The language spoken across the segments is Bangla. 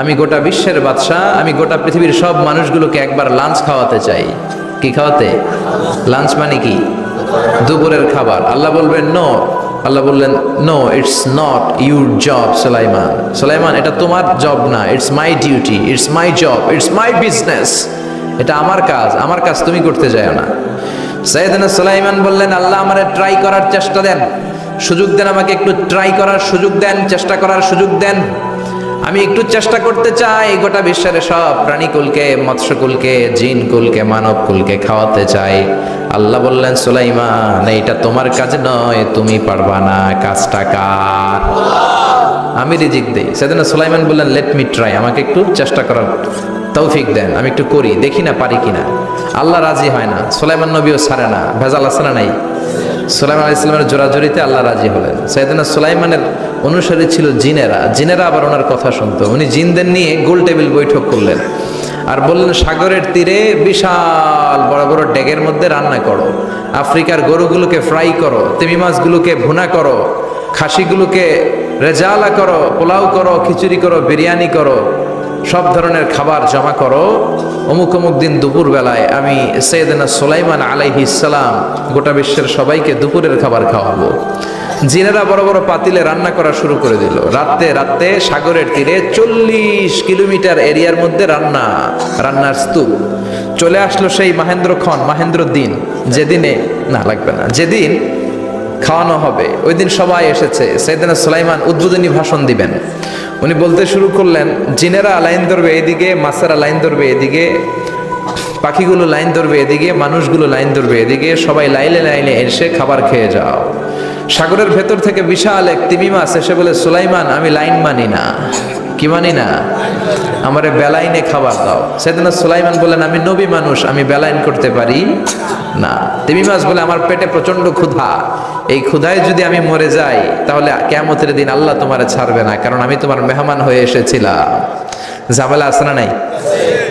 আমি গোটা বিশ্বের বাদশাহ, আমি গোটা পৃথিবীর সব মানুষগুলোকে একবার লাঞ্চ খাওয়াতে চাই। কি খাওয়াতে? লাঞ্চ মানে কি? দুপুরের খাবার। আল্লাহ বলবেন নো আল্লাহ বললেন no it's not your job Sulaiman Sulaiman এটা তোমার জব না। It's my duty it's my job it's my business এটা আমার কাজ। আমার কাজ তুমি করতে যাও না। সাইয়েদনা সালাইমান বললেন, আল্লাহ আমারে ট্রাই করার চেষ্টা দেন। সুযোগ দেন আমাকে একটু ট্রাই করার সুযোগ দেন, চেষ্টা করার সুযোগ দেন। আমি একটু চেষ্টা করতে চাই, গোটা বিশ্বের সব প্রাণীকুলকে মৎস্যকুলকে জিনকুলকে মানবকুলকে খাওয়াতে চাই। আল্লাহ বললেন, সুলাইমান, এইটা তোমার কাজ নয়, তুমি পারবা না, কাজটা কার? আমি রিজিক দেই। সেদিন সুলাইমান বললেন লেট মি ট্রাই আমাকে একটু চেষ্টা করার তৌফিক দেন, আমি একটু করি, দেখি না পারি কিনা। আল্লাহ রাজি হয় না, সুলাইমান নবীও ছাড়ে না, ভেজাল আছে না নাই? সুলাইমান আলাইহিস সালামের জোরাজোরিতে আল্লাহ রাজি হলেন। সৈয়দনা সুলাইমানের অনুসারী ছিল জিনেরা। জিনেরা আবার ওনার কথা শুনতো। উনি জিনদের নিয়ে গোল টেবিল বৈঠক করলেন। আর বললেন, সাগরের তীরে বিশাল বড় বড় ডেগের মধ্যে রান্না করো। আফ্রিকার গরুগুলোকে ফ্রাই করো। তিমি মাছগুলোকে ভুনা করো। খাসিগুলোকে রেজালা করো। পোলাও করো। খিচুড়ি করো। বিরিয়ানি করো। সব ধরনের খাবার জমা করো। অমুক অমুক দিন দুপুর বেলায় আমি সৈয়দনা সুলাইমান আলাইহি সালাম গোটা বিশ্বের সবাইকে দুপুরের খাবার খাওয়াবো। জিনেরা বড় বড় পাতিলে রান্না করা শুরু করে দিল। রাতে রাতে সাগরের তীরে চল্লিশ কিলোমিটার এরিয়ার মধ্যে রান্না, রান্নার স্তূপ। চলে আসলো সেই মাহেন্দ্র খন মাহেন্দ্র দিন যেদিনে না, লাগবে না। যেদিন খাওয়ানো হবে। ওই দিন সবাই এসেছে। সৈয়দনা সুলাইমান উদ্বোধনী ভাষণ দিবেন। উনি বলতে শুরু করলেন, জিনেরা লাইন ধরবে এদিকে, মাছেরা লাইন ধরবে এদিকে, পাখিগুলো লাইন ধরবে এদিকে, মানুষগুলো লাইন ধরবে এদিকে, সবাই লাইনে লাইনে এসে খাবার খেয়ে যাও। সাগরের ভেতর থেকে বিশাল এক তিমি মাছ এসে বলে, সুলাইমান, আমি লাইন মানি না। কি মানি না? আমারে বেলাইনে খাবার দাও। সেদিন সুলাইমান বলেন আমি নবী মানুষ, আমি বেলাইন করতে পারি না। তিমি মাছ বলে, আমার পেটে প্রচণ্ড ক্ষুধা। এই ক্ষুধায় যদি আমি মরে যাই, তাহলে কেমতের দিন আল্লাহ তোমারে ছাড়বে না, কারণ আমি তোমার মেহমান হয়ে এসেছিলাম। ঝামেলা আছে না নাই?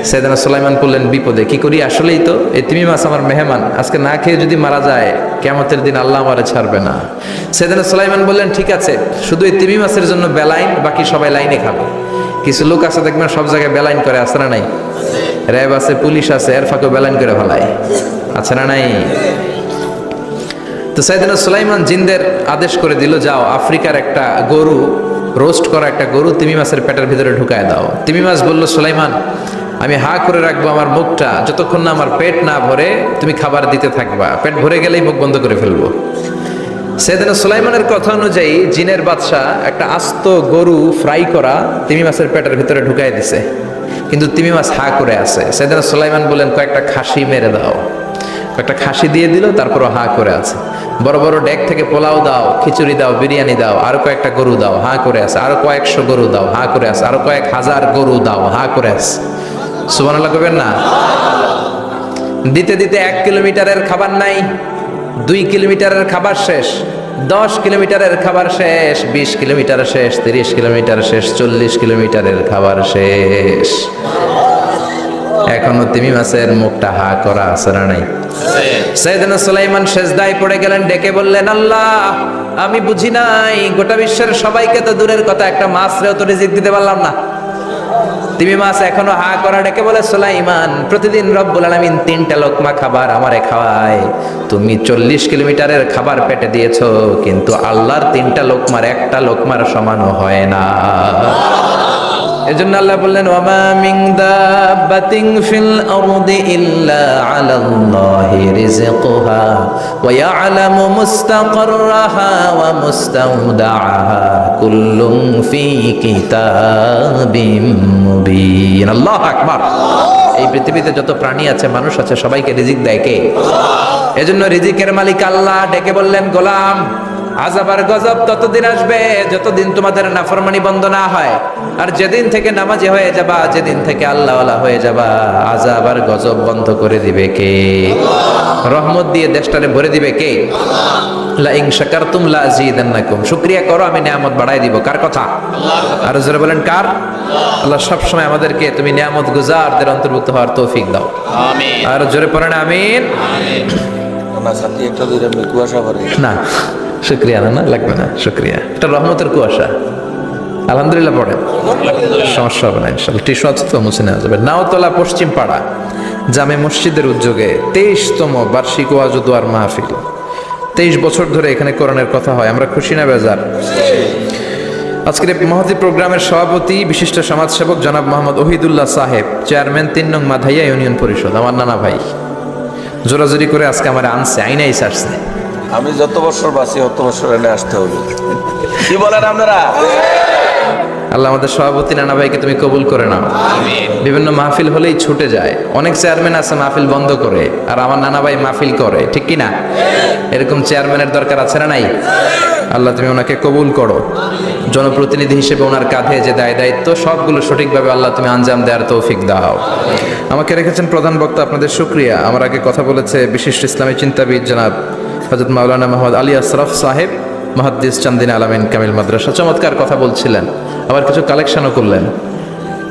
সেদিন সুলাইমান বললেন, বিপদে, কি করি? আসলেই তো এই তিমি মাছ আমার মেহমান। আজকে না খেয়ে যদি মারা যায় কেমতের দিন আল্লাহ আমারে ছাড়বে না। সেদিন সুলাইমান বললেন, ঠিক আছে, শুধু এই তিমি মাছের জন্য বেলাইন, বাকি সবাই লাইনে খাবে। কিছু লোক আছে, দেখবেন সব জায়গায় বেলাইন করে, আছে না নাই? র্যাব আছে, পুলিশ আছে, এর ফাঁকেও বেলাইন করে ফেলায়। আছে না নাই? তো সাইদিন সুলাইমান জিন্দের আদেশ করে দিল, যাও, আফ্রিকার একটা গরু রোস্ট করা একটা গরু তিমি মাছের পেটের ভিতরে ঢুকায় দাও। তিমি মাছ বলল, সুলাইমান, আমি হা করে রাখব আমার মুখটা। যতক্ষণ না আমার পেট না ভরে, তুমি খাবার দিতে থাকবা। পেট ভরে গেলেই মুখ বন্ধ করে ফেলব। সেদিন সুলাইমানের কথা অনুযায়ী জিনের বাদশাহ একটা আস্ত গরু ফ্রাই করা তিমি মাছের পেটের ভিতরে ঢুকাই দিছে। কিন্তু তিমি মাছ হা করে আছে। সেদিন সুলাইমান বলেন কয়েকটা খাসি মেরে দাও। কয়েকটা খাসি দিয়ে দিল, তারপরও হা করে আছে। বড় বড় ডেক থেকে পোলাও দাও, খিচুড়ি দাও, বিরিয়ানি দাও, আরও কয়েকটা গরু দাও, হা করে আছে আরও কয়েকশো গরু দাও, হা করে আছে আরও কয়েক হাজার গরু দাও, হা করে আছে সুবান করবেন না? দিতে দিতে এক কিলোমিটারের খাবার নাই, দুই কিলোমিটারের খাবার শেষ, দশ কিলোমিটারের খাবার শেষ, বিশ কিলোমিটার শেষ, তিরিশ কিলোমিটার শেষ, চল্লিশ কিলোমিটারের খাবার শেষ। এখনও তিমি মাছের মুখটা হা করা আছে না নাই? সৈয়দনা সুলাইমান সেজদায় পড়ে গেলেন, ডেকে বললেন, আল্লাহ, আমি বুঝি নাই, গোটা বিশ্বের সবাইকে তো দূরের কথা, একটা মাছ রেও তো রিজিক দিতে পারলাম না। তিমি মাছ এখনও হা করা, ডেকে বলে, সুলাইমান, প্রতিদিন রব্বুল আলামিন তিনটা লোকমা খাবার আমারে খাওয়ায়। তুমি চল্লিশ কিলোমিটারের খাবার পেটে দিয়েছ, কিন্তু আল্লাহর তিনটা লোকমার, একটা লোকমার সমানও হয় না। এজন্য আল্লাহ বললেন, ওয়ামা মিন দাব্বাতিন ফিল আরদি ইল্লা আলাল্লাহি রিজকুহা ওয়া ইয়ালামু মুস্তাকাররাহা ওয়া মুস্তাওদাআহা কুল্লুম ফি কিতাবিম মুবিন। আল্লাহু আকবার। এই পৃথিবীতে যত প্রাণী আছে, মানুষ আছে, সবাইকে রিজিক দেয় কে? এজন্য রিজিকের মালিক আল্লাহ ডেকে বললেন, গোলাম আজাব আর গজব ততদিন আসবে যতদিন তোমাদের নাফরমানি বন্ধ না হয়। আর যেদিন থেকে নামাজি হয়ে যাবা যেদিন থেকে আল্লাহওয়ালা হয়ে যাবা আজাব আর গজব বন্ধ করে দিবে কে? রহমত দিয়ে দেশটারে ভরে দিবে কে? লা ইন শাকারতুম লা আযীদান্নাকুম। শুকরিয়া করো আমি নিয়ামত বাড়াই দিব। কার কথা? আর জোরে বলেন কার? আল্লাহ সব সময় আমাদেরকে তুমি নিয়ামত গুজারদের অন্তর্ভুক্ত হওয়ার তৌফিক দাও। আমিন। আর জোরে পড়েন আমিন। আমার সাথে একটা দুইটা কুয়াশা না। শুক্রিয়া, না না, লাগবে না, শুক্রিয়া। এটা রহমতের কুয়াশা। আলহামদুলিল্লাহ পড়েন সমস্যা হবে না ইনশাল্লাহ টিস্যু আছে তো, মুছে নেওয়া যাবে। নাওতলা পশ্চিম পাড়া জামে মসজিদের উদ্যোগে তেইশতম বার্ষিক ওয়াজ ও দোয়ার মাহফিল। তেইশ বছর ধরে এখানে করণের কথা হয়। আমরা খুশি না, বেজার? আজকের মহতি প্রোগ্রামের সভাপতি, বিশিষ্ট সমাজসেবক জনাব মোহাম্মদ ওহিদুল্লাহ সাহেব, চেয়ারম্যান তিন নং মাধাইয়া ইউনিয়ন পরিষদ। আমার নানা ভাই। জোরাজোরি করে আজকে আমার আনছে আইনাই সারছে আমি যত বছর বাঁচি, অত বছর এনে আসতে হবে। কি বলেন আপনারা? আল্লাহ আমাদের সভাপতি নানা ভাইকে তুমি কবুল করে নাও। বিভিন্ন মাহফিল হলেই ছুটে যায়। অনেক চেয়ারম্যান আছে মাহফিল বন্ধ করে, আর আমার নানা ভাই মাহফিল করে, ঠিক কি না এরকম চেয়ারম্যানের দরকার আছে না নাই? আল্লাহ তুমি ওনাকে কবুল করো। জনপ্রতিনিধি হিসেবে ওনার কাঁধে যে দায় দায়িত্ব, সবগুলো সঠিকভাবে আল্লাহ তুমি আঞ্জাম দেওয়ার তৌফিক দাও। আমাকে রেখেছেন প্রধান বক্তা, আপনাদের শুক্রিয়া। আমার আগে কথা বলেছে বিশিষ্ট ইসলামী চিন্তাবিদ জনাব হজরত মাওলানা মোহাম্মদ আলী আশরাফ সাহেব, মহাদ্দিস চান্দিন আলামিন কামিল মাদ্রাসা চমৎকার কথা বলছিলেন। আবার কিছু কালেকশনও করলেন।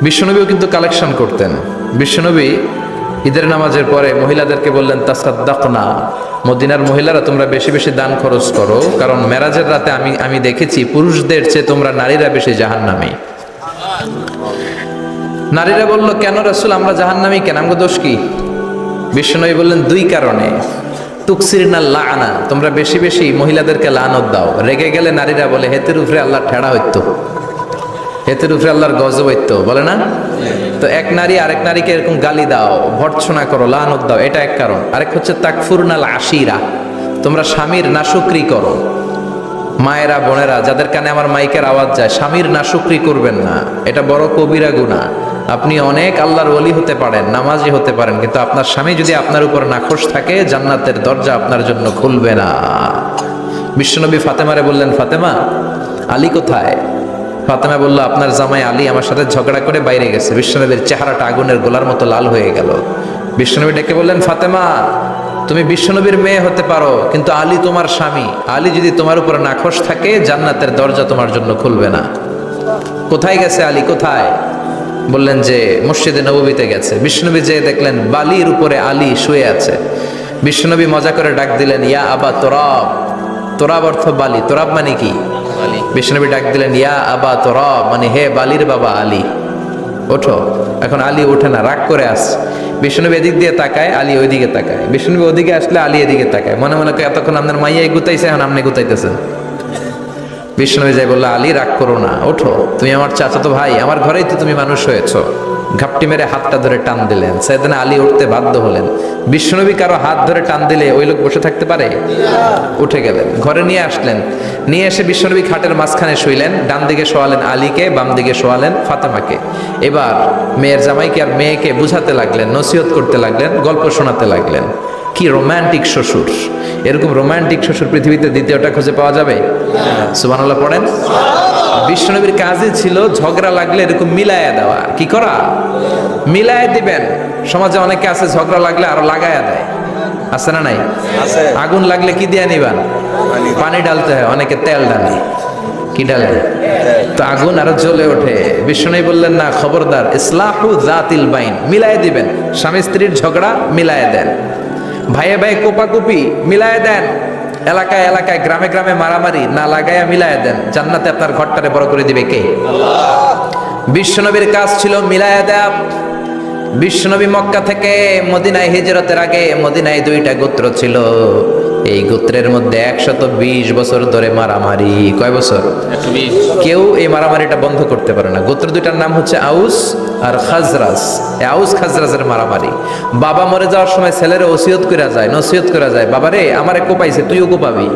বিশ্বনবীও কিন্তু কালেকশন করতেন। বিশ্বনবী ঈদের নামাজের পরে মহিলাদেরকে বললেন তাসাদ্দাক না মদিনার মহিলারা তোমরা বেশি বেশি দান খরচ করো, কারণ মেরাজের রাতে আমি আমি দেখেছি পুরুষদের চেয়ে তোমরা নারীরা বেশি জাহান্নামী। নারীরা বলল, কেন রাসূল, আমরা জাহান্নামী কেন? আমাকে দোষ কি? বিশ্বনবী বললেন, দুই কারণে। তুকসির না লানা, তোমরা বেশি বেশি মহিলাদেরকে লানত দাও। রেগে গেলে নারীরা বলে, হেতের উপরে আল্লাহ ঠেড়া হইতো। হেতের উপরে আল্লাহর গজব হইতো। বলে না? তো এক নারী আরেক নারীকে এরকম গালি দাও, ভর্ৎসনা করো, লানত দাও, এটা এক কারণ। আরেক হচ্ছে তাকফুর তাকফুরনাল আশিরা তোমরা স্বামীর নাশুকরি করো। মায়েরা, বোনেরা, যাদের কানে আমার মাইকের আওয়াজ যায়, স্বামীর নাশুকরি করবেন না। এটা বড় কবিরা গুণা আপনি অনেক আল্লাহর ওলি হতে পারেন, নামাজি হতে পারেন, কিন্তু আপনার স্বামী যদি আপনার উপর নাখোশ থাকে, জান্নাতের দরজা আপনার জন্য খুলবে না। বিশ্বনবী ফাতেমারে বললেন, ফাতেমা, আলী কোথায়? ফাতেমা বলল, আপনার জামাই আলী আমার সাথে ঝগড়া করে বাইরে গেছে। বিশ্বনবীর চেহারাটা আগুনের গোলার মতো লাল হয়ে গেল। বিশ্বনবী ডেকে বললেন, ফাতেমা, তুমি বিশ্বনবীর মেয়ে হতে পারো, কিন্তু আলী তোমার স্বামী। আলী যদি তোমার উপর নাখোশ থাকে, জান্নাতের দরজা তোমার জন্য খুলবে না। কোথায় গেছে আলী? কোথায়? বললেন যে মসজিদে নবীতে গেছে। বিষ্ণুনবী যে দেখলেন বালির উপরে আলী শুয়ে আছে। বিষ্ণুনবী মজা করে ডাক দিলেন ইয়া আবা তোরাব। তোরাব অর্থ বালি। তোরাব মানে কি? বিষ্ণুনবী ডাক দিলেন ইয়া আবা তোরাব। মানে হে বালির বাবা আলী ওঠো। এখন আলী ওঠে না রাগ করে আস। বিষ্ণুনবী এদিক দিয়ে তাকায় আলী ওইদিকে তাকায়। বিষ্ণুনবী ওদিকে আসলে আলী এদিকে তাকায়। মনে মনে এতক্ষণ আপনার মাইয়াই গুতাইছে এখন আপনি গুতাইতেছেন? বিষ্ণুনবী যাই বলল, আলী, রাগ করো না, ওঠো। তুমি আমার চাচাতো ভাই, আমার ঘরেই তো তুমি মানুষ হয়েছ। ঘাপটি মেরে হাতটা ধরে টান দিলেন। সেদিন আলী উঠতে বাধ্য হলেন। বিষ্ণুনবী কারও হাত ধরে টান দিলে ওই লোক বসে থাকতে পারে? উঠে গেলেন, ঘরে নিয়ে আসলেন। নিয়ে এসে বিশ্বনবী খাটের মাঝখানে শুইলেন, ডান দিকে শোয়ালেন আলীকে, বাম দিকে শোয়ালেন ফাতেমাকে। এবার মেয়ের জামাইকে আর মেয়েকে বুঝাতে লাগলেন, নসিহত করতে লাগলেন, গল্প শোনাতে লাগলেন। কি রোমান্টিক শ্বশুর? এরকম রোমান্টিক শ্বশুর পৃথিবীতে দ্বিতীয়টা খুঁজে পাওয়া যাবে? সুবহানাল্লাহ পড়েন। বিশ্বনবীর কাজই ছিল ঝগড়া লাগলে এরকম মিলায়া দেওয়া। কি করা? মিলায়া দিবেন। সমাজে অনেকে আছে ঝগড়া লাগলে আরও লাগায়া দেয়। আছে না নাই? আগুন লাগলে কি দিয়ে নিবান পানি। ডালতে হয় অনেকে তেল ডালে। কি ডালে? তো আগুন আরও জ্বলে ওঠে। বিষ্ণু বললেন না খবরদার। ইসলাহু জাতিল বাইন। মিলায় দিবেন। স্বামী স্ত্রীর ঝগড়া মিলায় দেন। ভাইয়ে ভাই কোপাকুপি মিলায় দেন। এলাকায় এলাকায় গ্রামে গ্রামে মারামারি না লাগাইয়া মিলায় দেন। জান্নাতে আপনার ঘরটারে বড় করে দিবে কে? বিশ্বনবীর কাজ ছিল মিলায়া দেয়া। বিশ্বনবী মক্কা থেকে মদিনায় হিজরতের আগে মদিনায় দুইটা গোত্র ছিল। এই গোত্রের মধ্যে একশত বিশ বছর ধরে মারামারি। কয় বছর? কেউ এই মারামারিটা বন্ধ করতে পারে না। গোত্র দুইটার নাম হচ্ছে আউস আর খাজরাস এই আউস খাজরাজের মারামারি। বাবা মরে যাওয়ার সময় ছেলেরা ওসিয়ত করা যায় নসিয়ত করা যায় বাবারে আমার এক কোপাইছে তুইও কোপাবি।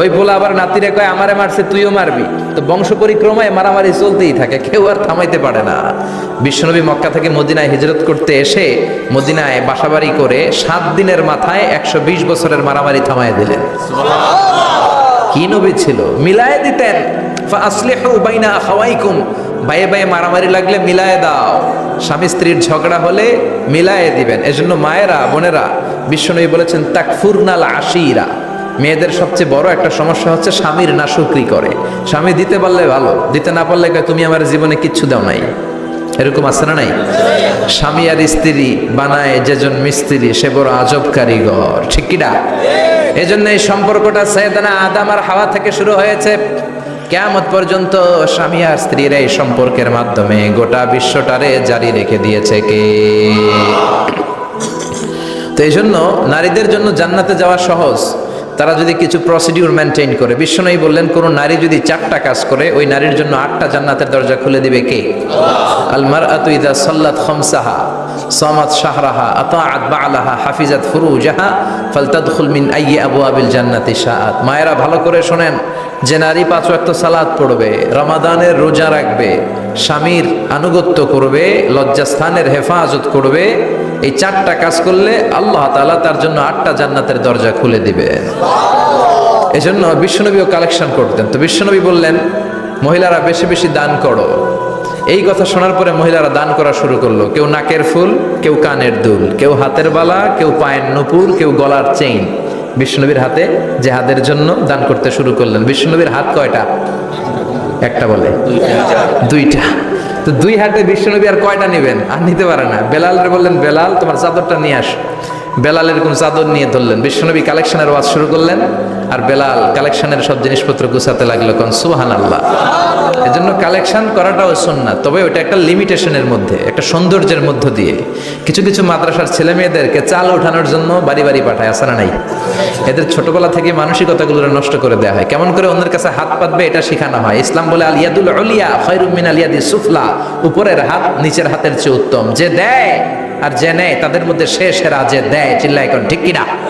ওই বলে আবার নাতিরে কয় আমারে মারছে তুইও মারবি। তো বংশ পরিক্রমায় মারামারি চলতেই থাকে কেউ আর থামাইতে পারে না। বিশ্বনবী মক্কা থেকে মদিনায় হিজরত করতে এসে মদিনায় বাসাবাড়ি করে সাত দিনের মাথায় একশো বিশ বছরের মারামারি থামাই দিলেন। কি নবী ছিল? মিলায় দিতেন। বাইনা বাইয়ে বাইয়ে মারামারি লাগলে মিলায় দাও। স্বামী স্ত্রীর ঝগড়া হলে মিলায়ে দিবেন। এজন্য মায়েরা বোনেরা বিশ্বনবী বলেছেন তাকফুরনাল আশিরা। মেয়েদের সবচেয়ে বড় একটা সমস্যা হচ্ছে স্বামীর না নাশুকরি করে। স্বামী দিতে পারলে ভালো, দিতে না পারলে তুমি আমার জীবনে কিচ্ছু দাও নাই। এরকম আছে না নাই? স্বামী আর স্ত্রী বানায় যেজন মিস্ত্রি, সে বড় আজব কারিগর। ঠিক কিনা এজন্য এই সম্পর্কটা সৈয়দনা আদাম আর হাওয়া থেকে শুরু হয়েছে। কেয়ামত পর্যন্ত স্বামী আর স্ত্রীর এই সম্পর্কের মাধ্যমে গোটা বিশ্বটারে জারি রেখে দিয়েছে কে? তো এই জন্য নারীদের জন্য জান্নাতে যাওয়া সহজ। তারা যদি কিছু প্রসিডিউর মেনটেন করে। বিশ্বনয়ী বললেন, কোন নারী যদি চারটা কাজ করে, ওই নারীর জন্য আটটা জান্নাতের দরজা খুলে দিবে কে? আলমার আতুইদা সাল্লাত খমসাহা সমাদ শাহরাহা, আতাআত বালাহা, হাফিজাত ফুরু ফুরুজাহা, ফালতাদখুল মিন আবু আবিল জান্নাতি শাআত। মায়েরা ভালো করে শোনেন যে নারী পাঁচ ওয়াক্ত সালাদ পড়বে, রমাদানের রোজা রাখবে, স্বামীর আনুগত্য করবে, লজ্জাস্থানের হেফাজত করবে, এই চারটা কাজ করলে আল্লাহ তাআলা তার জন্য আটটা জান্নাতের দরজা খুলে দিবে এজন্য বিশ্বনবীও কালেকশন করতেন। তো বিশ্বনবী বললেন, মহিলারা বেশি বেশি দান করো। এই কথা শোনার পরে মহিলারা দান করা শুরু করল। কেউ নাকের ফুল, কেউ কানের দুল, কেউ হাতের বালা, কেউ পায়ের নুপুর, কেউ গলার চেইন। বিষ্ণুনবীর হাতে জেহাদের জন্য দান করতে শুরু করলেন। বিষ্ণুনবীর হাত কয়টা? একটা বলে। দুইটা। তো দুই হাতে বিষ্ণুনবী আর কয়টা নেবেন? আর নিতে পারে না। বেলালের বললেন, বেলাল, তোমার চাদরটা নিয়ে আস। বেলাল এরকম চাদর নিয়ে ধরলেন। বিষ্ণুনবী কালেকশনের ওয়াজ শুরু করলেন। আর বেলাল কালেকশনের সব জিনিসপত্র গুছাতে লাগল কোন সুহান আল্লাহ এজন্য কালেকশন করাটাও সুন্নাত, তবে ওটা একটা লিমিটেশনের মধ্যে, একটা সৌন্দর্যের মধ্য দিয়ে। কিছু কিছু মাদ্রাসার ছেলে মেয়েদেরকে চাল ওঠানোর জন্য বাড়ি বাড়ি পাঠায় আসে না নাই? এদের ছোটবেলা থেকে মানসিকতাগুলো নষ্ট করে দেওয়া হয়। কেমন করে অন্যের কাছে হাত পাতবে, এটা শেখানো হয়। ইসলাম বলে আলিয়াদুল আলিয়া খৈরুম মিন আলিয়াদি সুফলা। উপরের হাত নিচের হাতের চেয়ে উত্তম। যে দেয় আর যে নেয়, তাদের মধ্যে সে সেরা, যে দেয় চিল্লা এখন, ঠিক কিনা?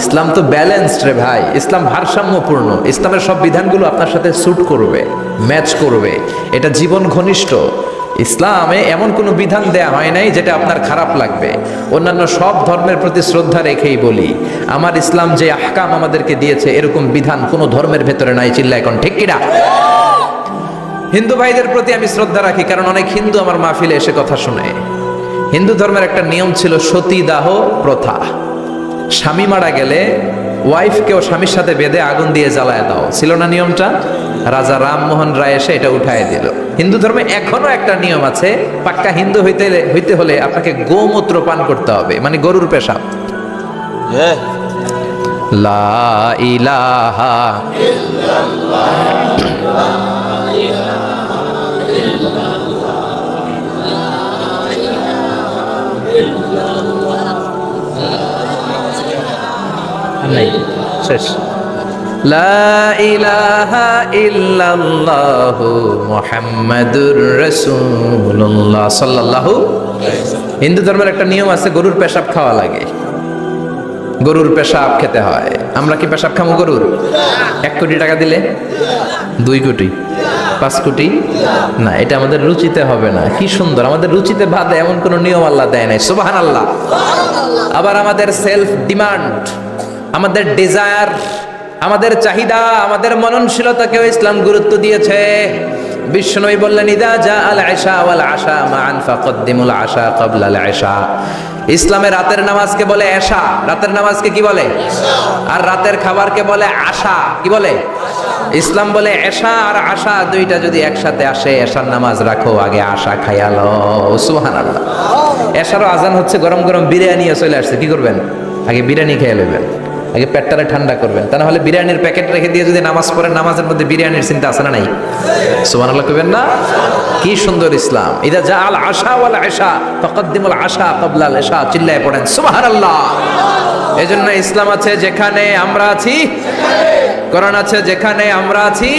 ইসলাম তো ব্যালেন্সড রে ভাই। ইসলাম ভারসাম্যপূর্ণ। ইসলামের সব বিধানগুলো আপনার সাথে স্যুট করবে ম্যাচ করবে। এটা জীবন ঘনিষ্ঠ। ইসলামে এমন কোনো বিধান দেয়া হয় নাই যেটা আপনার খারাপ লাগবে। অন্যান্য সব ধর্মের প্রতি শ্রদ্ধা রেখেই বলি, আমার ইসলাম যে আহকাম আমাদেরকে দিয়েছে, এরকম বিধান কোনো ধর্মের ভেতরে নাই চিল্লা এখন ঠিক কিনা? হিন্দু ভাইদের প্রতি আমি শ্রদ্ধা রাখি, কারণ অনেক হিন্দু আমার মাহফিলে এসে কথা শুনে হিন্দু ধর্মের একটা নিয়ম ছিল সতীদাহ প্রথা। স্বামী মারা গেলে ওয়াইফকেও স্বামীর সাথে বেঁধে আগুন দিয়ে জ্বালায় দাও। ছিল না নিয়মটা? রাজা রামমোহন রায় এসে এটা উঠায় দিল। হিন্দু ধর্মে এখনও একটা নিয়ম আছে পাক্কা হিন্দু হইতে হইতে হলে আপনাকে গোমূত্র পান করতে হবে মানে গরুর পেশাব। হ্যাঁ। লা ইলাহা নাই। শেষ। হিন্দু ধর্মের একটা নিয়ম আছে, গরুর পেশাব খাওয়া লাগে। গরুর পেশাব খেতে হয়। আমরা কি পেশাব খামো গরুর? এক কোটি টাকা দিলে? দুই কোটি। পাঁচ কোটি? না, এটা আমাদের রুচিতে হবে না। কি সুন্দর, আমাদের রুচিতে বাদে এমন কোনো নিয়ম আল্লাহ দেয় নাই। সুবাহান আল্লাহ আবার আমাদের সেলফ ডিমান্ড আমাদের ডিজায়ার আমাদের চাহিদা, আমাদের মননশীলতাকেও ইসলাম গুরুত্ব দিয়েছে। বিশ্বনবী বললেন, ইদা জা আল আশা ওয়াল আশা মান ফাকদ্দিমুল আশা ক্বাবলা আল আশা ইসলামে রাতের নামাজকে বলে এশা রাতের নামাজকে কি বলে? আর রাতের খাবারকে বলে আশা। কি বলে? ইসলাম বলে এশা আর আশা দুইটা যদি একসাথে আসে এশার নামাজ রাখো, আগে আশা খাইয়ালো সুবহানাল্লাহ। এশারও আজান হচ্ছে গরম গরম বিরিয়ানিও চলে আসছে। কি করবেন? আগে বিরিয়ানি খেয়ে নেবেন। আগে পেটটারে ঠান্ডা করবেন। তা না হলে বিরিয়ানির প্যাকেট রেখে দিয়ে যদি নামাজ পড়েন, নামাজের মধ্যে বিরিয়ানির চিন্তা আছে না নাই? সুবহানাল্লাহ কইবেন না? কি সুন্দর ইসলাম। ইদা যা আল আশা ওয়াল আশা, ফাকাদ্দিমুল আশা ক্বাবলা আল আশা, চিল্লায় পড়েন, সুবহানাল্লাহ। এজন্য ইসলাম আছে যেখানে আমরা আছি। কোরআন আছে যেখানে আমরা আছি।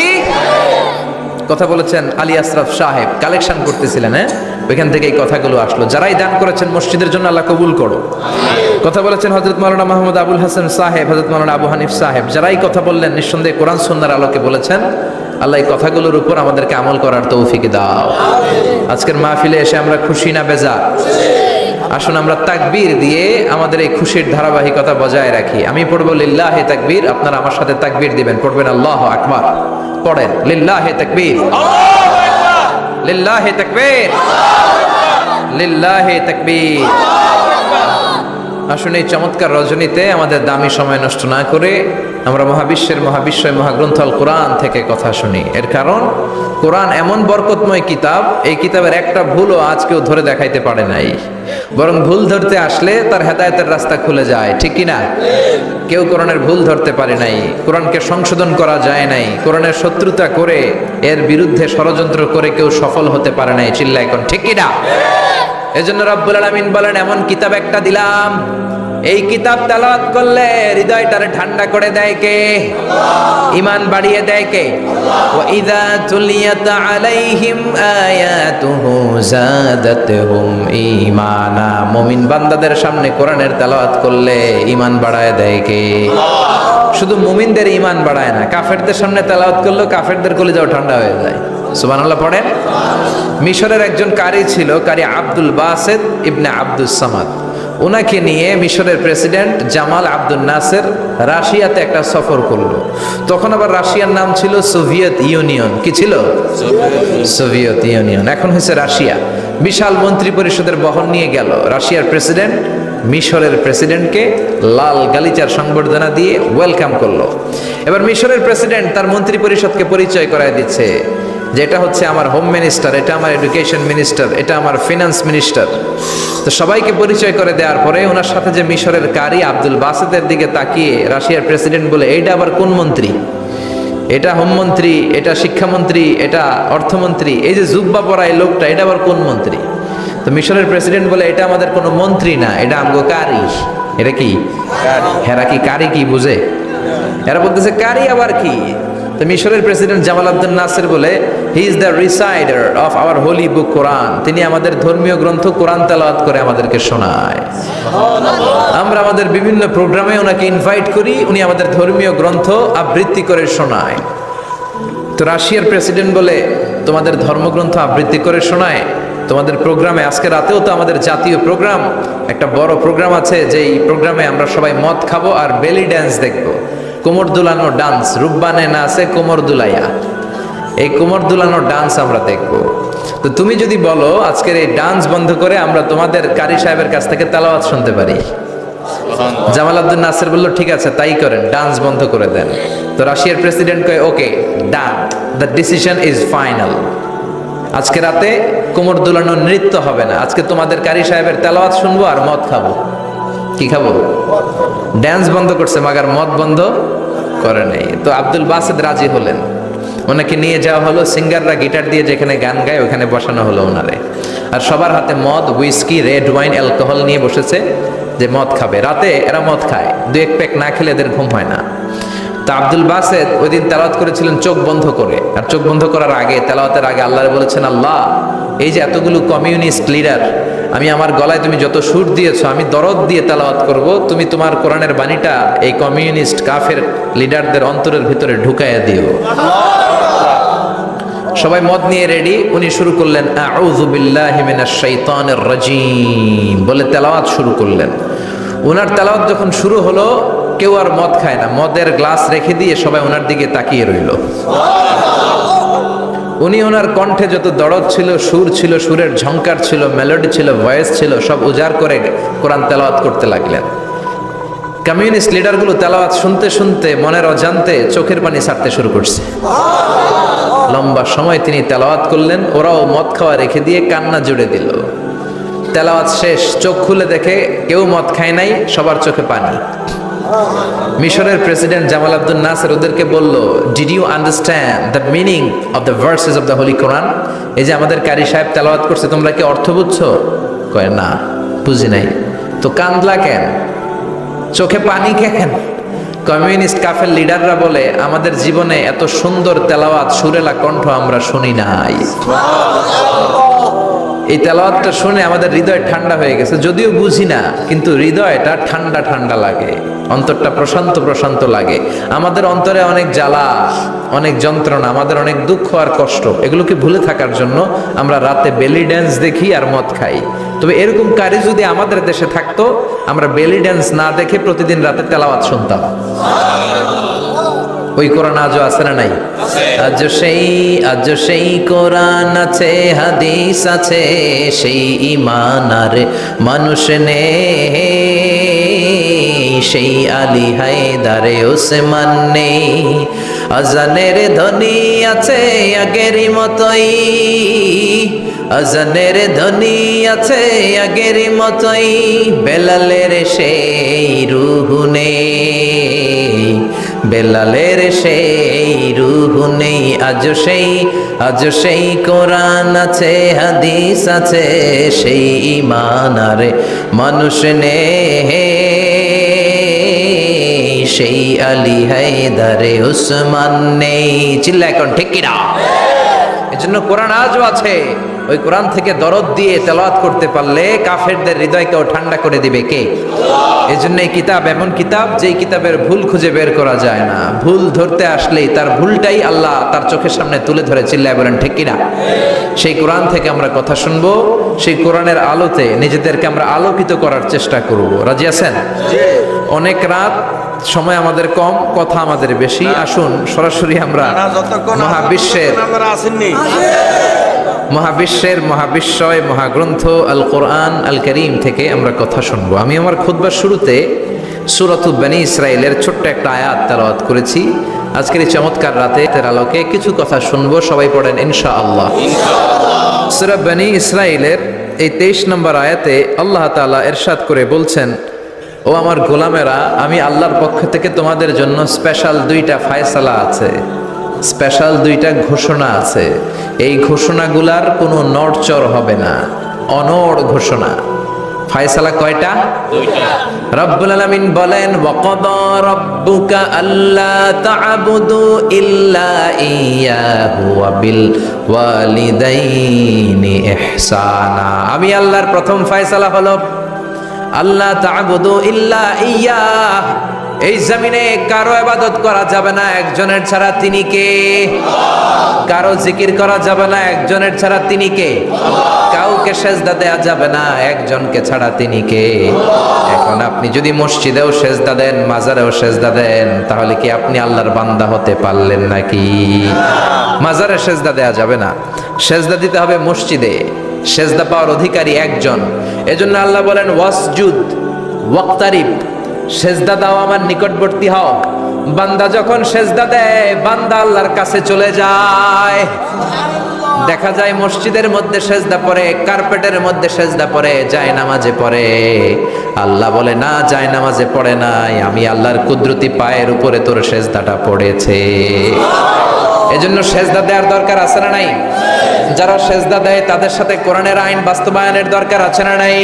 কথা বলেছেন আলী আশরাফ সাহেব, কালেকশন করতেছিলেন হ্যাঁ? ওইখান থেকে এই কথাগুলো আসলো। যারাই দান করেছেন মসজিদের জন্য আল্লাহ কবুল করো। কথা বলেছেন হজরত মৌলানা মাহমুদ আবুল হাসান সাহেব হজরত মৌলানা আবু হানিফ সাহেব, যারাই কথা বললেন, নিঃসন্দেহে কোরআন সুন্নার আলোকে বলেছেন, আল্লাহ এই কথাগুলোর উপর আমাদেরকে আমল করার তৌফিক দাও। আজকের মাহফিলে এসে আমরা খুশি না বেজা আসুন আমরা তাকবীর দিয়ে আমাদের এই খুশির ধারাবাহিকতা বজায় রাখি। আমি পড়ব, লিল্লাহে তাকবীর আপনারা আমার সাথে তাকবীর দিবেন। পড়বেন, আল্লাহ আকবার পড়েন, লিল্লাহে তাকবীর লিল্লাহে তাকবীর। লিল্লাহে তাকবীর। আসুন এই চমৎকার রজনীতে আমাদের দামি সময় নষ্ট না করে আমরা মহাবিশ্বের মহাবিশ্বয় মহাগ্রন্থ আল কোরআন থেকে কথা শুনি। এর কারণ, কোরআন এমন বরকতময় কিতাব, এই কিতাবের একটা ভুলও আজ কেউ ধরে দেখাইতে পারে নাই। বরং ভুল ধরতে আসলে তার হেদায়তের রাস্তা খুলে যায়, ঠিক কি না? কেউ কোরআনের ভুল ধরতে পারে নাই, কোরআনকে সংশোধন করা যায় নাই, কোরআনের শত্রুতা করে, এর বিরুদ্ধে ষড়যন্ত্র করে কেউ সফল হতে পারে নাই চিল্লা এখন ঠিক কি না? এজন্য রব্বুল আলামিন বলেন এমন কিতাব একটা দিলাম। এই কিতাব তেলাওয়াত করলে হৃদয়টারে ঠান্ডা করে দেয় কে? ইমান বাড়িয়ে দেয় কে? ওয়া ইযা তুলিয়াত আলাইহিম আয়াতুহু জাদাতুহুম ঈমানা। মুমিন বান্দাদের সামনে কোরআনের তেলাওয়াত করলে ঈমান বাড়ায় দেয় কে? শুধু মুমিনদের ঈমান বাড়ায় না কাফেরদের সামনে তেলাওয়াত করলেও কাফেরদের কলিজাও ঠান্ডা হয়ে যায়। সুবহানাল্লাহ, পড়েন। মিশরের একজন কারি ছিল, কারি আব্দুল বাসেদ ইবনে আব্দুল সামাদ। ওনাকে নিয়ে মিশরের প্রেসিডেন্ট জামাল আব্দুল নাসের রাশিয়াতে একটা সফর করল। তখন আবার রাশিয়ার নাম ছিল সোভিয়েত ইউনিয়ন। কি ছিল? Soviet Union. এখন হয়েছে রাশিয়া। বিশাল মন্ত্রী পরিষদের বহন নিয়ে গেল। রাশিয়ার প্রেসিডেন্ট মিশরের প্রেসিডেন্টকে লাল গালিচার সংবর্ধনা দিয়ে ওয়েলকাম করল। এবার মিশরের প্রেসিডেন্ট তার মন্ত্রী পরিষদকে পরিচয় করায় দিচ্ছে। যে এটা হচ্ছে আমার হোম মিনিস্টার এটা আমার এডুকেশন মিনিস্টার এটা আমার ফিনান্স মিনিস্টার তো সবাইকে পরিচয় করে দেওয়ার পরে ওনার সাথে যে মিশরের কারি আব্দুল বাসেদের দিকে তাকিয়ে রাশিয়ার প্রেসিডেন্ট বলে, এইটা আবার কোন মন্ত্রী? এটা হোমমন্ত্রী এটা শিক্ষামন্ত্রী, এটা অর্থমন্ত্রী, এই যে জুব্বা পরা এই লোকটা, এটা আবার কোন মন্ত্রী? তো মিশরের প্রেসিডেন্ট বলে, এটা আমাদের কোনো মন্ত্রী না, এটা আমগো কারি। এটা কি? হেরা কি কারি কি বুঝে? এরা বলতেছে, কারি আবার কি? তো মিশরের প্রেসিডেন্ট জামাল আব্দুল নাসির বলে he is the reciter of our holy book Quran তিনি আমাদের ধর্মীয় গ্রন্থ কোরআন তেলাওয়াত করে আমাদেরকে শোনায়। আমরা আমাদের বিভিন্ন প্রোগ্রামে ওনাকে ইনভাইট করি, উনি আমাদের ধর্মীয় গ্রন্থ আবৃত্তি করে শোনায়। তো রাশিয়ার প্রেসিডেন্ট বলে, তোমাদের ধর্মগ্রন্থ আবৃত্তি করে শোনায়। তোমাদের প্রোগ্রামে, আজকে রাতেও তো আমাদের জাতীয় প্রোগ্রাম, একটা বড় প্রোগ্রাম আছে, যেই প্রোগ্রামে আমরা সবাই মদ খাব আর বেলি ড্যান্স দেখব। কোমর দুলানো ডান্স রূপবানে না আছে কোমর দুলাইয়া। এই কোমর দুলানো ডান্স আমরা দেখব। তো তুমি যদি বলো আজকের এই ডান্স বন্ধ করে আমরা তোমাদের কারি সাহেবের কাছ থেকে তেলাওয়াত শুনতে পারি। জামাল আব্দুল নাসির বলল ঠিক আছে তাই করেন ডান্স বন্ধ করে দেন। তো রাশিয়ার প্রেসিডেন্ট কয় okay done the decision is final. আজকে রাতে কোমর দুলানো নৃত্য হবে না। আজকে তোমাদের কারি সাহেবের তেলাওয়াত শুনব আর মদ খাব। কি খাব? ড্যান্স বন্ধ করছে, মাগার মদ বন্ধ করে নেই। তো আব্দুল বাসেদ রাজি হলেন। ওনাকে নিয়ে যাওয়া হলো, সিঙ্গাররা গিটার দিয়ে যেখানে গান গায়, ওখানে বসানো হলো ওনারে। আর সবার হাতে মদ উইস্কি রেড ওয়াইন অ্যালকোহল নিয়ে বসেছে যে মদ খাবে। রাতে এরা মদ খায়, দু এক প্যাক না খেলে এদের ঘুম হয় না। তো আব্দুল বাসেদ ওই দিন তেলাওয়াত করেছিলেন চোখ বন্ধ করে। আর চোখ বন্ধ করার আগে, তেলাওয়াতের আগে আল্লাহ বলেছেন, আল্লাহ, এই যে এতগুলো কমিউনিস্ট লিডার আমি আমার গলায় তুমি যত সুর দিয়েছ, আমি দরদ দিয়ে তেলাওয়াত করব, তুমি তোমার কোরআনের বাণীটা এই কমিউনিস্ট কাফের লিডারদের অন্তরের ভিতরে ঢুকাইয়া দিও। সবাই মদ নিয়ে রেডি, উনি শুরু করলেন বলে তেলাওয়াত শুরু করলেন। ওনার তেলাওয়াত যখন শুরু হলো, কেউ আর মদ খায় না। মদের গ্লাস রেখে দিয়ে সবাই ওনার দিকে তাকিয়ে রইল। উনি ওনার কণ্ঠে যত দরদ ছিল, সুর ছিল, সুরের ঝঙ্কার ছিল মেলোডি ছিল ভয়েস ছিল, সব উজাড় করে কোরআন তেলাওয়াত করতে লাগলেন। কমিউনিস্ট লিডারগুলো তেলাওয়াত শুনতে শুনতে, মনের অজান্তে চোখের পানি ছাড়তে শুরু করছে। লম্বা সময় তিনি তেলাওয়াত করলেন, ওরাও মদ খাওয়া রেখে দিয়ে কান্না জুড়ে দিল। তেলাওয়াত শেষ, চোখ খুলে দেখে কেউ মদ খায় নাই, সবার চোখে পানি। মিশরের প্রেসিডেন্ট জামাল আব্দুল নাসের ওদেরকে বলল did you understand the meaning of the verses of the holy Quran এই যে আমাদের কারি সাহেব তেলাওয়াত করছে, তোমরা কি অর্থ বুঝছ? কয়, না, বুঝি নাই। তো কান্দলা কেন? চোখে পানি কেন? কমিউনিস্ট কাফের লিডাররা বলে, আমাদের জীবনে এত সুন্দর তেলাওয়াত সুরেলা কণ্ঠ আমরা শুনি নাই। এই তেলাওয়াতটা শুনে আমাদের হৃদয় ঠান্ডা হয়ে গেছে। যদিও বুঝি না, কিন্তু হৃদয়টা ঠান্ডা ঠান্ডা লাগে। অন্তরটা প্রশান্ত প্রশান্ত লাগে। আমাদের অন্তরে অনেক জ্বালা, অনেক যন্ত্রণা, আমাদের অনেক দুঃখ আর কষ্ট। এগুলোকে ভুলে থাকার জন্য আমরা রাতে বেলি ড্যান্স দেখি আর মদ খাই। তবে এরকম কারি যদি আমাদের দেশে থাকতো, আমরা বেলি ড্যান্স না দেখে প্রতিদিন রাতে তেলাওয়াত শুনতাম। ওই কোরআন আজও আছে না নাই? আজ সেই আজ সেই কোরআন আছে, হাদিস আছে, সেই ইমান আর মানুষ নে সেই আলী হায়দারে ওসমান নেই। আজানের ধ্বনি আছে আগের মতোই, আজানের ধ্বনি আছে আগের মতোই, বেলালের সেই রুহু নেই। বেলালের সেই রুহ নেই, আজ সেই আজ সেই কোরআন আছে, হাদিস আছে, সেই ইমান আরে মানুষ নে সেই আলী হায়দারে উসমান নেই। চিল্লা এখন ঠিক কিনা এজন্য কোরআন আজও আছে। ওই কোরআন থেকে দরদ দিয়ে তেলাওয়াত করতে পারলে কাফেরদের হৃদয়কেও ঠান্ডা করে দিবে কে? এই জন্য এই কিতাব এমন কিতাব যেই কিতাবের ভুল খুঁজে বের করা যায় না। ভুল ধরতে আসলেই তার ভুলটাই আল্লাহ তার চোখের সামনে তুলে ধরে চিল্লায় বলেন ঠিক কিনা সেই কোরআন থেকে আমরা কথা শুনব সেই কোরআনের আলোতে নিজেদেরকে আমরা আলোকিত করার চেষ্টা করব। রাজি আছেন? অনেক রাত সময় আমাদের কম কথা আমাদের বেশি। আসুন সরাসরি আমরা মহাবিশ্বের মহাবিশ্বের মহাবিশ্বয় মহাগ্রন্থ আল কোরআন আল করিম থেকে আমরা কথা শুনব। আমি আমার খুতবার শুরুতে সুরত বানী ইসরায়েলের ছোট্ট একটা আয়াত তালাওয়াত করেছি। আজকের এই চমৎকার রাতে আলোকে কিছু কথা শুনব সবাই পড়েন ইনশা আল্লাহ সুরা বানী ইসরায়েলের এই তেইশ নম্বর আয়াতে আল্লাহ তাআলা এরশাদ করে বলছেন ও আমার গোলামেরা আমি আল্লাহর পক্ষ থেকে তোমাদের জন্য স্পেশাল দুইটা ফায়সালা আছে। স্পেশাল দুইটা ঘোষণা আছে। এই ঘোষণাগুলার কোনো নড়চড় হবে না। অনড় ঘোষণা। ফায়সালা কয়টা? রব্বুল আলামিন বলেন ওয়াকাদা রাব্বুকা আল্লা তা'বুদু ইল্লা ইয়াহু ওয়া বিল ওয়ালিদাইনি ইহসানা। আমি আল্লাহর প্রথম ফায়সালা হলো আল্লাহ তা'বুদু ইল্লা ইয়া। এই জমিনে কারও আবাদত করা যাবে না, একজনের ছাড়া তিনি কে? কারও জিকির করা যাবে না, একজনের ছাড়া তিনি কে? কাউকে সেজদা দেয়া যাবে না, একজনকে ছাড়া তিনি কে? এখন আপনি যদি মসজিদেও সেজদা দেন, মাজারেও সেজদা দেন, তাহলে কি আপনি আল্লাহর বান্দা হতে পারলেন নাকি? মাজারে সেজদা দেয়া যাবে না। সেজদা দিতে হবে মসজিদে। সেজদা পাওয়ার অধিকারী একজন। এজন্য আল্লাহ বলেন, ওয়াসজুদ, ওয়াক্তারিব, সেজদা দাও আমার নিকটবর্তী হও। বান্দা যখন সেজদা দেয়, বান্দা আল্লাহর কাছে চলে যায়। দেখা যায় মসজিদের মধ্যে সেজদা পড়ে, কার্পেটের মধ্যে সেজদা পড়ে যায় নামাজে পড়ে। আল্লাহ বলে, না যায় নামাজে পড়ে নাই। আমি আল্লাহর কুদরতি পায়ের উপরে তোর সেজদাটা পড়েছে। এজন্য সেজদা দেওয়ার দরকার আছে না নাই? যারা সেজদা দেয়, তাদের সাথে কোরআনের আইন বাস্তবায়নের দরকার আছে না নাই?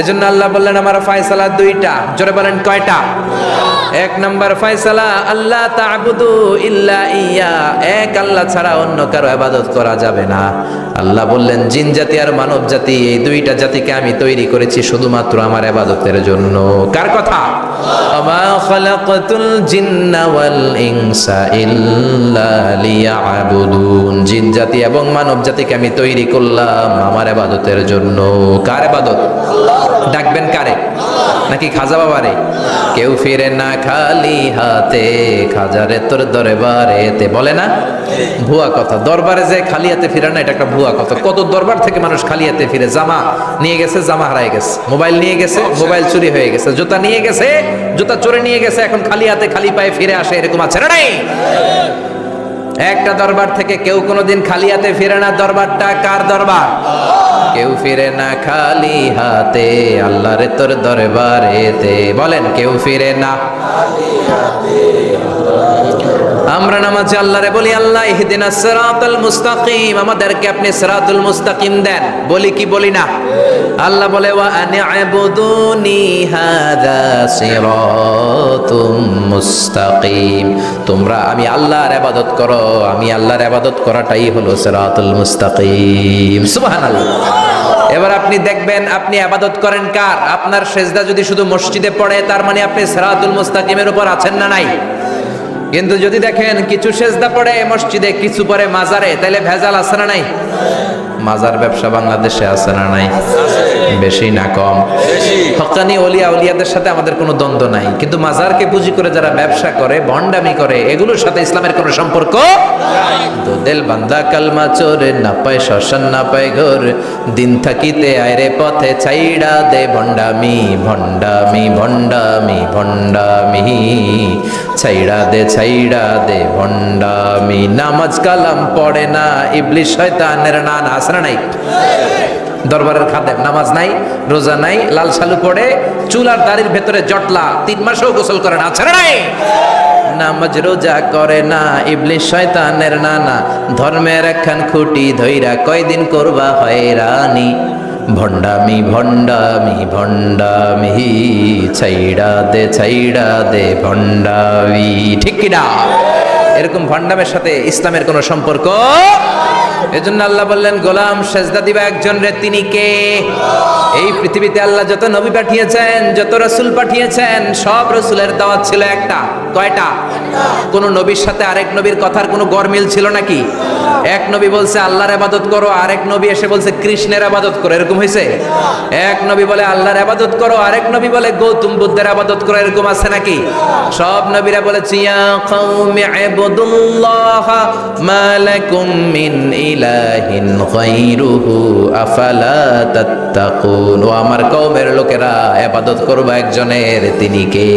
এজন্য আল্লাহ বললেন, আমার ফয়সালা দুইটা। জোরে বলেন, কয়টা? এক নম্বর ফয়সালা আল্লাহ তা'বুদু ইল্লা ইয়া। এক আল্লাহ ছাড়া অন্য কারও ইবাদত করা যাবে না। আল্লাহ বললেন জিন জাতি আর মানব জাতি এই দুইটা জাতিকে আমি তৈরি করেছি শুধুমাত্র আমার ইবাদতের জন্য। কার কথা? আমা খালাকাতুল জিন্না ওয়াল ইনসা ইল্লা লিয়াবুদুন। জিন জাতি এবং মানব জাতিকে আমি তৈরি করলাম আমার ইবাদতের জন্য। কার ইবাদত। ডাকবেন কারে? নাকি খাজা বাবারে? কেউ ফিরে না খালি হাতে, খাজারে তোর দরবারে তে বলে না? ভুয়া কথা। দরবারে যে খালি হাতে ফিরে না, এটা একটা ভুয়া কথা। কত দরবার থেকে মানুষ খালি হাতে ফিরে? জামা নিয়ে গেছে, জামা হারাই গেছে। মোবাইল নিয়ে গেছে, মোবাইল চুরি হয়ে গেছে। জুতা নিয়ে গেছে, জুতা চোরে নিয়ে গেছে, এখন খালি হাতে খালি পায়ে ফিরে আসে, এরকম আছে না নাই? একটা দরবার থেকে কেউ কোনোদিন খালি হাতে ফিরে না। দরবারটা কার দরবার? কেউ ফিরে না খালি হাতে, আল্লাহরে তোর দরবারেতে। বলেন, কেউ ফিরে না। আমরা নামাজে আল্লাহরে বলি, আল্লাহ, ইহদিনা সিরাতাল মুস্তাকিম। আমাদেরকে আপনি সিরাতুল মুস্তাকিম দেন। বলি কি বলি না? আল্লাহ বলে, ওয়া আনি'বুদুনি হাযা সিরাতুম মুস্তাকিম। তোমরা, আমি আল্লাহর ইবাদত করো। আমি আল্লাহর ইবাদত করাটাই হলো সিরাতুল মুস্তাকিম। সুবহানাল্লাহ। এবার আপনি দেখবেন, আপনি আবাদত করেন কার? আপনার সেজদা যদি শুধু মসজিদে পড়ে, তার মানে আপনি সিরাতুল মুস্তাকিমের উপর আছেন না নাই? কিন্তু যদি দেখেন কিছু সেজদা পড়ে মসজিদে, কিছু পরে মাজারে, তাহলে ভেজাল আসে না নাই? মাজার ব্যবসা বাংলাদেশে আছে না নাই? বেশি না কম। হকানি অলিয়া উলিয়াদের সাথে আমাদের কোনো দ্বন্দ্ব নাই। কিন্তু মাজারকে পুঁজি করে যারা ব্যবসা করে, ভণ্ডামি করে, এগুলোর সাথে ইসলামের কোনো সম্পর্ক তো দেল বান্দা কালমা চোরে, না পায় শ্মশান, না পায় ঘর। দিন থাকিতে আয়রে পথে ছাইড়া দে ভণ্ডামি ছাইড়া দে ছাইড়া দে নামাজ কালাম পড়ে না ইবলিশ শয়তানের না না নাই। দরবারের খাদেম, নামাজ নাই, রোজা নাই, লাল সালু পড়ে চুল আর দাড়ির ভেতরে জটলা, তিন মাসেও গোসল করে না, ছেড়ে নাই। নামাজ রোজা করে না ইবলিশ শয়তানের নানা, ধর্মের একখান খুঁটি ধইরা কয়দিন করবা হয়রানি। ভণ্ডামি ভণ্ডামি ভণ্ডামি, ছাইড়া দে ছাইড়া দে, ভণ্ডামি। ঠিক কিনা এরকম ভণ্ডামের সাথে ইসলামের কোনো সম্পর্ক এজন্য আল্লাহ বললেন, গোলাম সেজদা দিবা একজন রে তিনি কে? এই পৃথিবীতে আল্লাহ যত নবী পাঠিয়েছেন, যত রসুল পাঠিয়েছেন, সব রসুলের দাওয়াত ছিল একটা। কয়টা? কোন নবীর সাথে আরেক নবীর কথার কোনো গরমিল ছিল নাকি? এক নবী বলছে, আল্লাহর আবাদত করো। আরেক নবী এসে বলছে, কৃষ্ণের আবাদত করো। এরকম হয়েছে? এক নবী বলে, আল্লাহর আবাদত করো। আরেক নবী বলে, গৌতম বুদ্ধের আবাদত করো। এরকম আছে নাকি? সব নবীরা বলেছে ইয়া কওমি ইবুদুল্লাহ মা লাকুম মিন ইলাহিন গায়রুহু, আফালা তাত্তাকুন? ও আমার কওমের লোকেরা ইবাদত করবা একজনের, তিনি কে?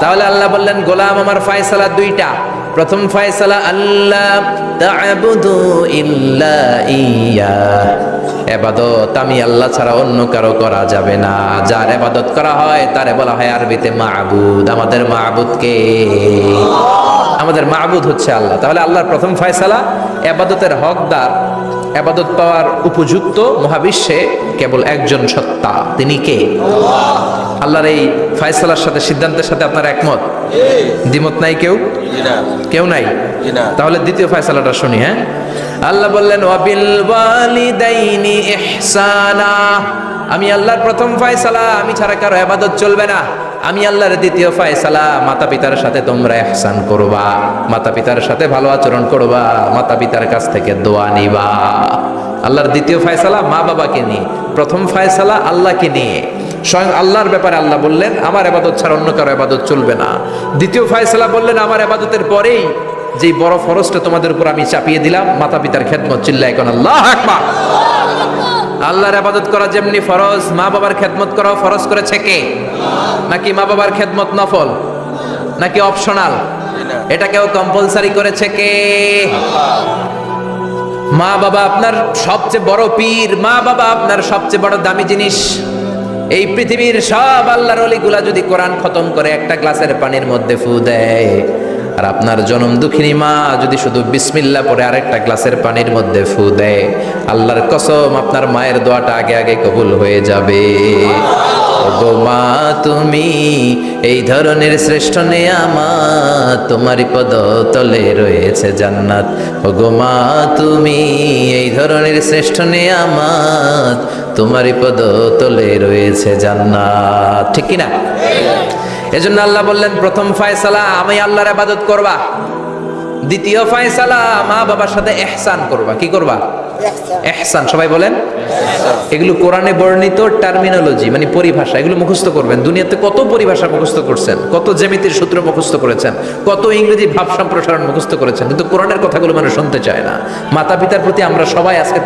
তাহলে আল্লাহ বললেন, গোলাম আমার ফয়সালা দুইটা। প্রথম ফয়সালা আল্লাহ তা'বুদু ইল্লা ইয়া। এবাদত আমি আল্লাহ ছাড়া অন্য কারও করা যাবে না। যার এবাদত করা হয়, তারে বলা হয় আরবিতে মাহবুদ আমাদের মাহবুদকে আমাদের মাহবুদ হচ্ছে আল্লাহ। তাহলে আল্লাহর প্রথম ফয়সালা এবাদতের হকদার, এবাদত পাওয়ার উপযুক্ত মহাবিশ্বে কেবল একজন সত্তা, তিনি কে? আল্লাহর এই ফয়সালার সাথে, সিদ্ধান্তের সাথে আপনার একমত? দ্বিমত নাই কেউ? কেউ নাই? তাহলে দ্বিতীয় ফয়সালাটা শুনি হ্যাঁ? আল্লাহ বললেন আমি আল্লাহর প্রথম ফয়সালা, আমি ছাড়া কারও ইবাদত চলবে না। আমি আল্লাহর দ্বিতীয় ফায়সালা মাতা পিতার সাথে তোমরা ইহসান করবা মাতা পিতার সাথে ভালো আচরণ করবা মাতা পিতার কাছ থেকে দোয়া নিবা। আল্লাহর দ্বিতীয় ফায়সালা মা বাবাকে নিয়ে, প্রথম ফায়সালা আল্লাহকে নিয়ে। স্বয়ং আল্লাহর ব্যাপারে আল্লাহ বললেন, আমার আবাদত ছাড়া অন্য কারও আবাদত চলবে না। দ্বিতীয় ফায়সালা বললেন, আমার আবাদতের পরেই যেই বড় ফরজটা তোমাদের উপর আমি চাপিয়ে দিলাম মাতা পিতার খেদমত চিল্লা এখন আল্লাহ আকবার। আল্লাহর আবাদত করা যেমনি ফরজ, মা বাবার খেদমত করাও ফরজ করেছে কে? নাকি মা বাবার খেদমত নফল? নাকি অপশনাল? এটা কেউ কম্পালসারি করেছে কে? মা বাবা আপনার সবচেয়ে বড় পীর, মা বাবা আপনার সবচেয়ে বড় দামি জিনিস। এই পৃথিবীর সব আল্লাহর অলিগুলা যদি কোরআন খতম করে একটা গ্লাসের পানির মধ্যে ফু দেয়। আর আপনার জনম দুঃখিনী মা যদি শুধু বিসমিল্লা পরে আরেকটা গ্লাসের পানির মধ্যে ফু দেয়, আল্লাহর কসম আপনার মায়ের দোয়াটা আগে আগে কবুল হয়ে যাবে। গো মা, তুমি এই ধরনের শ্রেষ্ঠ নেয়ামাত তোমারই পদ তলে রয়েছে জান্নাত। গো মা, তুমি এই ধরনের শ্রেষ্ঠ নেয়ামাত তোমারই পদ তলে রয়েছে জান্নাত। ঠিক কিনা? এজন্য আল্লাহ বললেন প্রথম ফয়সালা আমি আল্লাহর আবাদত করবা। দ্বিতীয় ফয়সালা মা বাবার সাথে এহসান করবা। কি করবা? এহসান সবাই বলেন। এগুলো কোরআনে বর্ণিত টার্মিনোলজি মানে পরিভাষা এগুলো মুখস্থ করবেন। দুনিয়াতে কত পরিভাষা মুখস্থ করছেন কত জ্যামিতির সূত্র মুখস্থ করেছেন কত ইংরেজি ভাব সম্প্রসারণ মুখস্থ করেছেন কিন্তু কোরআনের কথাগুলো মানুষ শুনতে চায় না। মাতা পিতার প্রতি আমরা সবাই আজকে